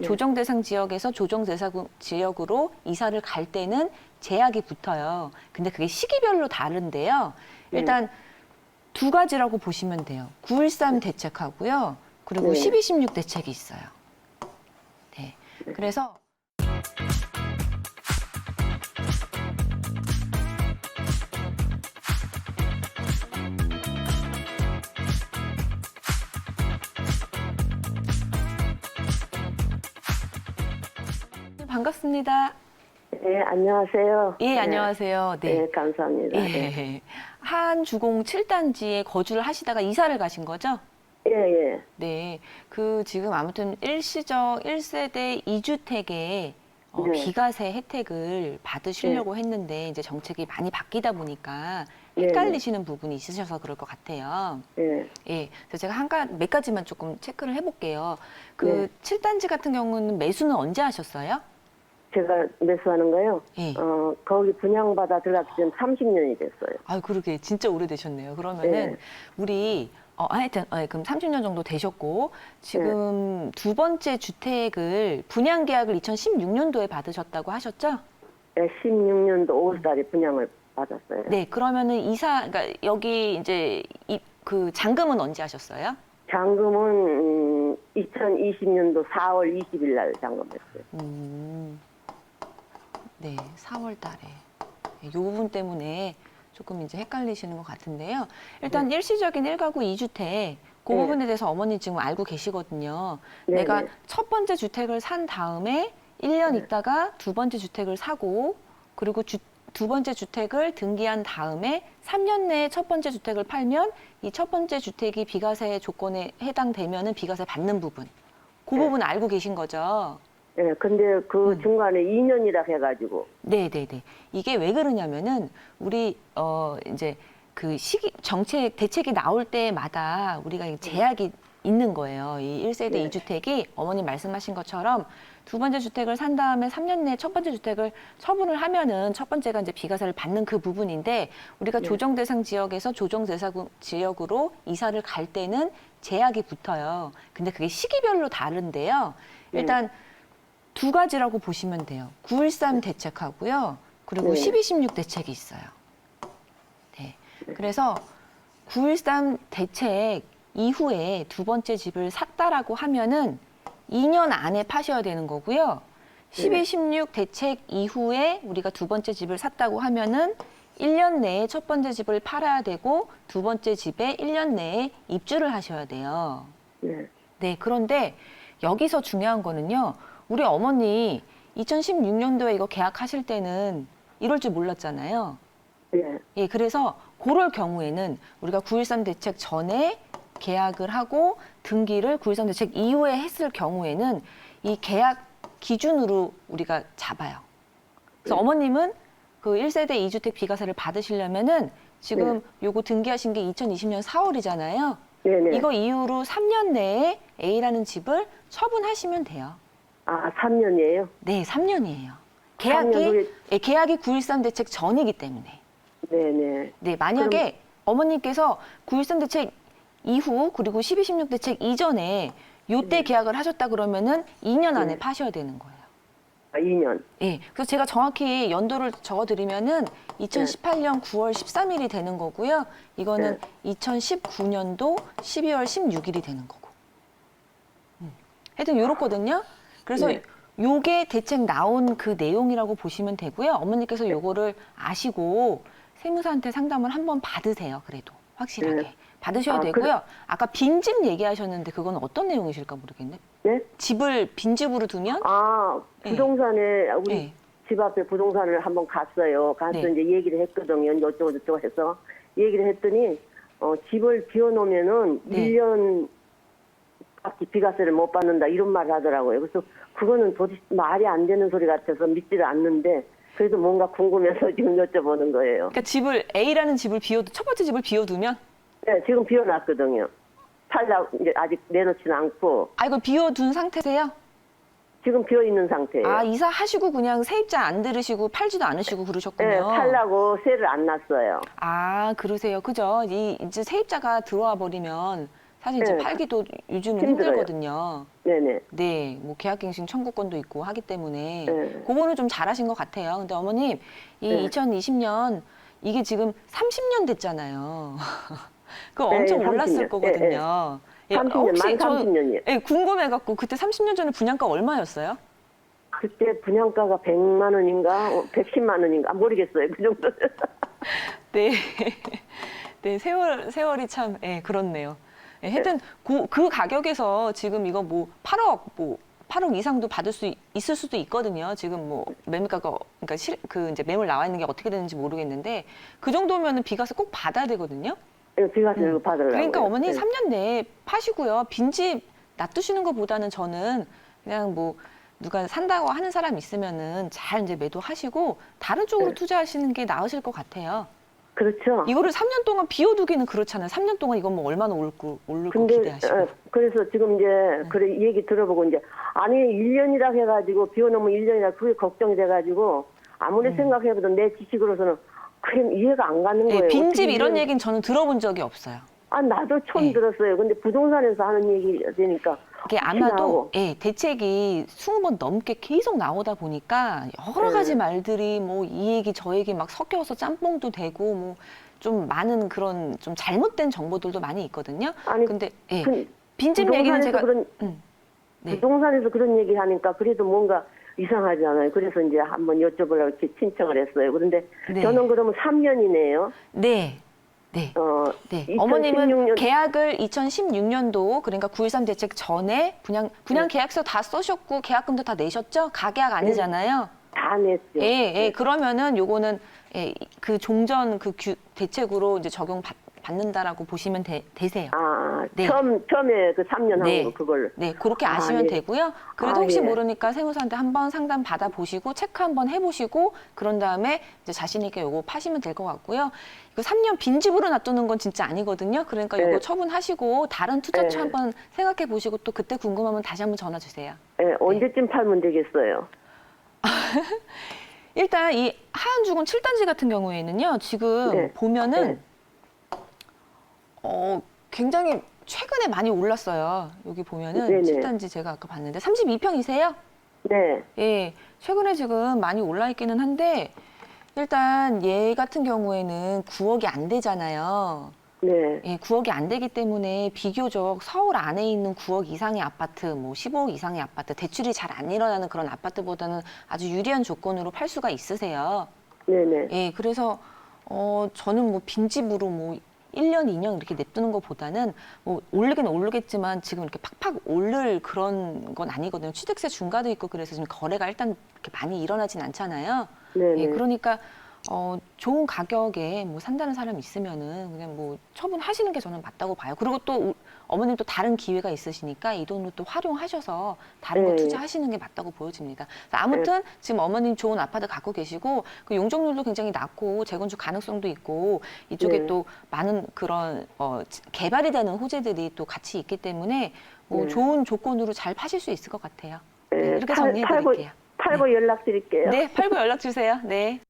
조정 대상 지역에서 조정 대상 지역으로 이사를 갈 때는 제약이 붙어요. 근데 그게 시기별로 다른데요. 일단 두 가지라고 보시면 돼요. 913 대책하고요. 그리고 네. 1216 대책이 있어요. 네. 그래서 반갑습니다. 네, 안녕하세요. 예, 안녕하세요. 네, 네. 감사합니다. 예, 예. 한 주공 7단지에 거주를 하시다가 이사를 가신 거죠? 예. 예. 네. 그 지금 아무튼 일시적 1세대 2주택의 어, 네. 비과세 혜택을 받으시려고 했는데 이제 정책이 많이 바뀌다 보니까 네. 헷갈리시는 부분이 있으셔서 그럴 것 같아요. 예. 예. 그래서 제가 한 가, 몇 가지만 조금 체크를 해볼게요. 그 네. 칠 7단지 같은 경우는 매수는 언제 하셨어요? 제가 매수하는 거요. 예. 어, 거기 분양받아 들어가기 전 30년이 됐어요. 아, 그러게 진짜 오래되셨네요. 그러면은 네. 우리 어, 하여튼 어, 그럼 30년 정도 되셨고 지금 두 번째 주택을 분양 계약을 2016년도에 받으셨다고 하셨죠? 예, 16년도 5월달에 분양을 받았어요. 네, 그러면은 이사 그러니까 여기 이제 이, 그 잔금은 언제 하셨어요? 잔금은 음, 2020년도 4월 20일 날 잔금했어요. 음, 네, 4월 달에. 이 부분 때문에 조금 이제 헷갈리시는 것 같은데요. 일단 일시적인 1가구 2주택, 그 네. 부분에 대해서 어머니 지금 알고 계시거든요. 네, 내가 네. 첫 번째 주택을 산 다음에 1년 네. 있다가 두 번째 주택을 사고, 그리고 주, 두 번째 주택을 등기한 다음에 3년 내에 첫 번째 주택을 팔면 이 첫 번째 주택이 비과세 조건에 해당되면은 비과세 받는 부분. 그 네. 부분 알고 계신 거죠? 예, 근데 그 음. 중간에 2년이라 해가지고. 네, 네, 네. 이게 왜 그러냐면은 우리 어 이제 그 시기 정책 대책이 나올 때마다 우리가 이 제약이 있는 거예요. 이 1세대 네. 이 2주택이 어머님 말씀하신 것처럼 두 번째 주택을 산 다음에 3년 내에 첫 번째 주택을 처분을 하면은 첫 번째가 이제 비과세를 받는 그 부분인데 우리가 네. 조정 대상 지역에서 조정 대상 지역으로 이사를 갈 때는 제약이 붙어요. 근데 그게 시기별로 다른데요. 네. 일단 두 가지라고 보시면 돼요. 913 대책하고요. 그리고 네. 1216 대책이 있어요. 네. 그래서 913 대책 이후에 두 번째 집을 샀다라고 하면은 2년 안에 파셔야 되는 거고요. 12, 16 대책 이후에 우리가 두 번째 집을 샀다고 하면은 1년 내에 첫 번째 집을 팔아야 되고 두 번째 집에 1년 내에 입주를 하셔야 돼요. 네. 네, 그런데 여기서 중요한 거는요. 우리 어머니 2016년도에 이거 계약하실 때는 이럴 줄 몰랐잖아요. 예. 예, 그래서 그럴 경우에는 우리가 913 대책 전에 계약을 하고 등기를 913 대책 이후에 했을 경우에는 이 계약 기준으로 우리가 잡아요. 그래서 네. 어머님은 그 1세대 2주택 비과세를 받으시려면은 지금 요거 등기하신 게 2020년 4월이잖아요. 네 네. 이거 이후로 3년 내에 A라는 집을 처분하시면 돼요. 아, 3년이에요? 네, 3년이에요. 삼 계약이 년 후에- 예, 계약이 913 대책 전이기 때문에. 네네. 네, 만약에 어머님께서 913 대책 이후 그리고 12, 16 대책 이전에 요때 계약을 하셨다 그러면은 2년 안에 네. 파셔야 되는 거예요. 아, 2년. 예. 그래서 제가 정확히 연도를 적어 드리면은 2018년 9월 13일이 되는 거고요. 이거는 2019년도 12월 16일이 되는 거고. 음. 하여튼 요렇거든요. 그래서 네. 요게 대책 나온 그 내용이라고 보시면 되고요. 어머니께서 요거를 아시고 세무사한테 상담을 한번 받으세요. 그래도 확실하게. 네. 받으셔야 아, 되고요. 아까 빈집 얘기하셨는데 그건 어떤 내용이실까 모르겠네. 네? 집을 빈집으로 두면 아, 예. 부동산에 우리 예. 집 앞에 부동산을 한번 갔어요. 가서 네. 이제 얘기를 했거든요. 어쩌고 저쩌고 해서 얘기를 했더니 어, 집을 비워놓으면은 네. 일 1년 밖에 비과세를 못 받는다 이런 말을 하더라고요. 그래서 그거는 도대체 말이 안 되는 소리 같아서 믿지를 않는데 그래도 뭔가 궁금해서 지금 여쭤보는 거예요. 그러니까 집을 A라는 집을 비워 첫 번째 집을 비워두면 네, 지금 비워놨거든요. 살라 이제 아직 내놓지는 않고 아 이거 비워둔 상태세요? 지금 비어 있는 상태예요. 아 이사하시고 그냥 세입자 안 들으시고 팔지도 않으시고 그러셨군요. 네, 살라고 세를 안 놨어요. 아 그러세요, 그죠? 이 이제 세입자가 들어와 버리면 사실 이제 네. 팔기도 요즘은 힘들어요. 힘들거든요. 네네. 네, 뭐 계약갱신 청구권도 있고 하기 때문에 네. 그거는 좀 잘하신 것 같아요. 근데 어머님 이 네. 2020년 이게 지금 30년 됐잖아요. 그거 네, 엄청 30년. 올랐을 거거든요. 예, 30년, 만 저- 30년이요. 예, 궁금해갖고 그때 30년 전에 분양가 얼마였어요? 그때 분양가가 100만 원인가, 어, 110만 원인가, 아, 모르겠어요. 그 정도. 네, 네 세월 세월이 참 예, 그렇네요. 예, 하여튼 그, 그 가격에서 지금 이거 뭐 8억 뭐 8억 이상도 받을 수 있- 있을 수도 있거든요. 지금 뭐 매물가가 그러니까 실, 그 이제 매물 나와 있는 게 어떻게 되는지 모르겠는데 그 정도면은 비과세 꼭 받아야 되거든요. 비가세 이거 받으려고. 그러니까 어머니 네. 3년 내에 파시고요. 빈집 놔두시는 것보다는 저는 그냥 뭐 누가 산다고 하는 사람 있으면은 잘 이제 매도하시고 다른 쪽으로 네. 투자하시는 게 나으실 것 같아요. 그렇죠. 이거를 3년 동안 비워두기는 그렇잖아요. 3년 동안 이건 뭐 얼마나 오르고 근데 기대하시고. 어, 그래서 지금 이제 네. 그래 얘기 들어보고 이제 아니 1년이라 해가지고 비워놓으면 1년이라 그게 걱정이 돼가지고 아무리 음. 생각해봐도 내 지식으로서는 그냥 이해가 안 가는 예, 거예요. 빈집 어떻게 이런 이런- 얘기는 저는 들어본 적이 없어요. 아 나도 처음 예. 들었어요. 근데 부동산에서 하는 얘기 되니까 혹시나 아마도. 예, 대책이 20번 넘게 계속 나오다 보니까 여러 네. 가지 말들이 뭐 이 얘기 저 얘기 막 섞여서 짬뽕도 되고 뭐 좀 많은 그런 좀 잘못된 정보들도 많이 있거든요. 아니 근데 예, 그 빈집 얘기는 제가 그런 음, 네. 부동산에서 그런 얘기 하니까 그래도 뭔가 이상하잖아요. 그래서 이제 한번 여쭤보려고 이렇게 신청을 했어요. 그런데 네. 저는 그러면 3년이네요. 네. 네. 어, 네. 2016 어머님은 년- 계약을 2016년도 그러니까 9.13 대책 전에 분양 분양 네. 계약서 다 써셨고 계약금도 다 내셨죠? 가계약 아니잖아요. 다 냈죠. 예, 예. 네. 그러면은 요거는 예, 그 종전 그 규, 대책으로 이제 적용 받, 받는다라고 보시면 되, 되세요. 아, 네. 처음, 처음에 그 3년 네. 한 거, 그걸. 네, 그렇게 아, 아시면 예. 되고요. 그래도 아, 혹시 예. 모르니까 세무사한테 한번 상담 받아 보시고 체크 한번 해보시고 그런 다음에 이제 자신 있게 요거 파시면 될 것 같고요. 이거 3년 빈집으로 놔두는 건 진짜 아니거든요. 그러니까 요거 네. 처분하시고 다른 투자처 네. 한번 생각해 보시고 또 그때 궁금하면 다시 한번 전화 주세요. 예, 언제쯤 팔면 되겠어요? 일단 이 하얀죽은 7단지 같은 경우에는요. 지금 네. 보면은 네. 어, 굉장히 최근에 많이 올랐어요. 여기 보면은 네네. 7단지 제가 아까 봤는데 32평이세요? 네. 예, 최근에 지금 많이 올라 있기는 한데 일단 얘 같은 경우에는 9억이 안 되잖아요. 네. 예, 9억이 안 되기 때문에 비교적 서울 안에 있는 9억 이상의 아파트, 뭐 15억 이상의 아파트, 대출이 잘 안 일어나는 그런 아파트보다는 아주 유리한 조건으로 팔 수가 있으세요. 네네. 예, 그래서 어 저는 뭐 빈집으로 뭐 1년, 2년 이렇게 냅두는 것보다는 뭐 오르긴 오르겠지만 지금 이렇게 팍팍 오를 그런 건 아니거든요. 취득세 중과도 있고 그래서 지금 거래가 일단 이렇게 많이 일어나진 않잖아요. 네네. 예, 그러니까 어 좋은 가격에 뭐 산다는 사람 있으면은 그냥 뭐 처분하시는 게 저는 맞다고 봐요. 그리고 또 우- 어머님 또 다른 기회가 있으시니까 이 돈을 또 활용하셔서 다른 거 네. 투자하시는 게 맞다고 보여집니다. 그래서 아무튼 지금 어머님 좋은 아파트 갖고 계시고 그 용적률도 굉장히 낮고 재건축 가능성도 있고 이쪽에 네. 또 많은 그런 어 지- 개발이 되는 호재들이 또 같이 있기 때문에 뭐 네. 좋은 조건으로 잘 파실 수 있을 것 같아요. 네, 네, 이렇게 팔- 정리해 팔고, 드릴게요. 팔고 연락 드릴게요. 네, 팔고 연락 주세요. 네.